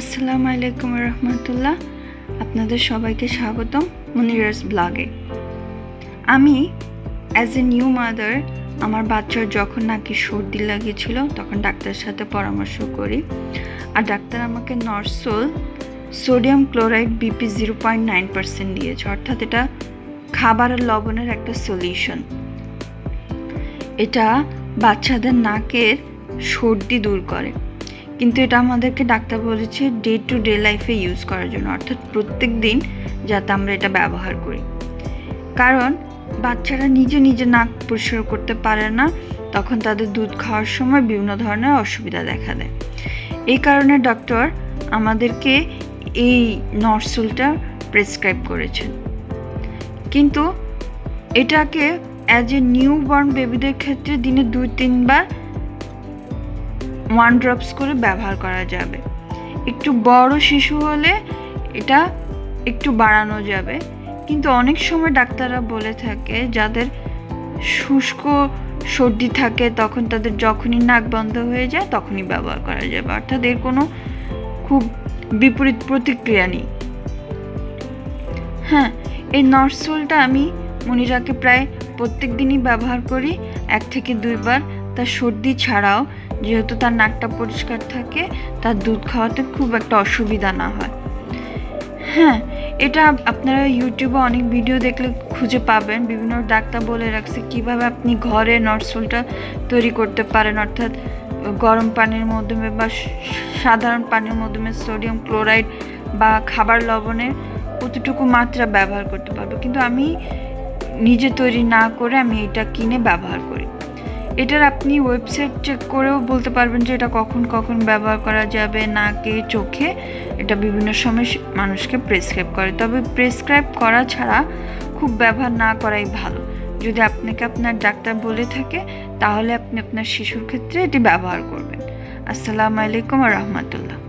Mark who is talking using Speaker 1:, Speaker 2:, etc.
Speaker 1: আসসালামু আলাইকুম রহমতুল্লাহ। আপনাদের সবাইকে স্বাগতম মনিরাস ব্লগে। আমি অ্যাজ এ নিউ মাদার আমার বাচ্চার যখন নাকি সর্দি লাগিয়েছিল, তখন ডাক্তারের সাথে পরামর্শ করি। আর ডাক্তার আমাকে নরসোল sodium chloride BP zero point nine percent দিয়েছে। অর্থাৎ এটা খাবারের লবণের একটা সলিউশন এটা বাচ্চাদের নাকের সর্দি দূর করে। কিন্তু এটা আমাদেরকে ডাক্তার বলেছে ডে টু ডে লাইফে ইউজ করার জন্য, অর্থাৎ প্রত্যেক দিন যাতে আমরা এটা ব্যবহার করি। কারণ বাচ্চারা নিজে নিজে নাক পরিষ্কার করতে পারে না, তখন তাদের দুধ খাওয়ার সময় বিভিন্ন ধরনের অসুবিধা দেখা দেয়। এই কারণে ডক্টর আমাদেরকে এই নরসুলটা প্রেসক্রাইব করেছেন। কিন্তু এটাকে অ্যাজ এ নিউ বর্ন বেবিদের ক্ষেত্রে দিনে দুই, তিনবার ওয়ান ড্রপস করে ব্যবহার করা যাবে। একটু বড় শিশু হলে এটা একটু বাড়ানো যাবে। কিন্তু অনেক সময় ডাক্তাররা বলে থাকে, যাদের শুষ্ক সর্দি থাকে তখন তাদের যখনই নাক বন্ধ হয়ে যায় তখনই ব্যবহার করা যাবে। অর্থাৎ এর কোনো খুব বিপরীত প্রতিক্রিয়া নেই। হ্যাঁ এই নরসোলটা আমি মনিরাকে প্রায় প্রত্যেক দিনই ব্যবহার করি, এক থেকে দুইবার। তার সর্দি ছাড়াও, যেহেতু তার নাকটা পরিষ্কার থাকে, তার দুধ খাওয়াতে খুব একটা অসুবিধা না হয়। হ্যাঁ এটা আপনারা ইউটিউবে অনেক ভিডিও দেখলে খুঁজে পাবেন। বিভিন্ন ডাক্তার বলে রাখছে কীভাবে আপনি ঘরে নটসুলটা তৈরি করতে পারেন। অর্থাৎ, গরম পানির মাধ্যমে বা সাধারণ পানির মাধ্যমে সোডিয়াম ক্লোরাইড বা খাবার লবণের কতটুকু মাত্রা ব্যবহার করতে পারব। কিন্তু আমি নিজে তৈরি না করে আমি এটা কিনে ব্যবহার করি। এটার আপনি ওয়েবসাইট চেক করেও বলতে পারবেন যে এটা কখন কখন ব্যবহার করা যাবে নাকে, চোখে। এটা বিভিন্ন সময় মানুষকে প্রেসক্রাইব করে। তবে প্রেসক্রাইব করা ছাড়া খুব ব্যবহার না করাই ভালো। যদি আপনাকে আপনার ডাক্তার বলে থাকে, তাহলে আপনি আপনার শিশুর ক্ষেত্রে এটি ব্যবহার করবেন। আসসালামু আলাইকুম রহমতুল্লাহ।